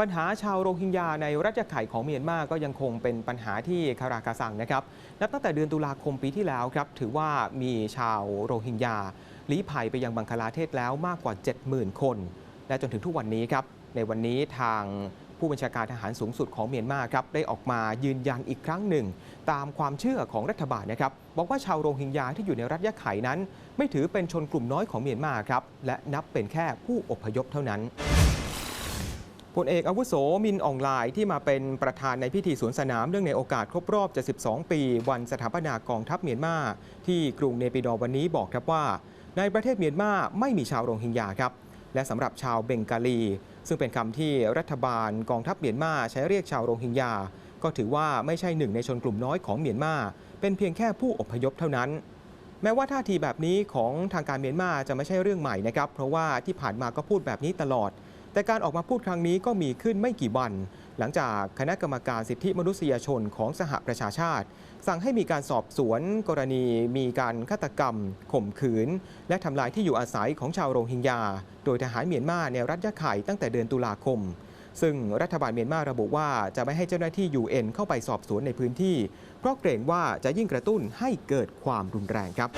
ปัญหาชาวโรฮิงญาในรัฐยะไข่ของเมียนมาก็ยังคงเป็นปัญหาที่คาราคาซังนะครับ นับตั้งแต่เดือนตุลาคมปีที่แล้วครับ ถือว่ามีชาวโรฮิงญาลี้ภัยไปยังบังคลาเทศแล้วมากกว่า 70,000 คน และจนถึงทุกวันนี้ครับ ในวันนี้ทางผู้บัญชาการทหารสูงสุดของเมียนมาครับได้ออกมายืนยันอีกครั้งหนึ่ง ตามความเชื่อของรัฐบาลนะครับ บอกว่าชาวโรฮิงญาที่อยู่ในรัฐยะไข่นั้น ไม่ถือเป็นชนกลุ่มน้อยของเมียนมาครับและนับเป็นแค่ผู้อพยพเท่านั้น พลเอกอาวุโสมินอองไลน์ที่มาเป็นประธานในพิธีสวนสนามเรื่องในโอกาสครบรอบ 72 ปี วันสถาปนากองทัพเมียนมาที่กรุงเนปิดอวันนี้บอกครับว่า ในประเทศเมียนมาไม่มีชาวโรฮิงญาครับ และสำหรับชาวเบงกาลี ซึ่งเป็นคำที่รัฐบาลกองทัพเมียนมาใช้เรียกชาวโรฮิงญา ก็ถือว่าไม่ใช่หนึ่งในชนกลุ่มน้อยของเมียนมาเป็นเพียงแค่ผู้อพยพเท่านั้นแม้ว่าท่าทีแบบนี้ของทางการเมียนมาจะไม่ใช่เรื่องใหม่นะครับ เพราะว่าที่ผ่านมาก็พูดแบบนี้ตลอด แต่การออกมาพูดครั้งนี้ก็มีขึ้นไม่กี่วัน หลังจากคณะกรรมการสิทธิมนุษยชนของสหประชาชาติ สั่งให้มีการสอบสวน กรณีมีการฆาตกรรม ข่มขืน และทำลายที่อยู่อาศัยของชาวโรฮิงญา โดยทหารเมียนมาในรัฐยะไข่ตั้งแต่เดือนตุลาคมซึ่งรัฐบาลเมียนมาระบุว่าจะไม่ให้เจ้าหน้าที่ UN เข้าไปสอบสวนในพื้นที่ เพราะเกรงว่าจะยิ่งกระตุ้นให้เกิดความรุนแรงครับ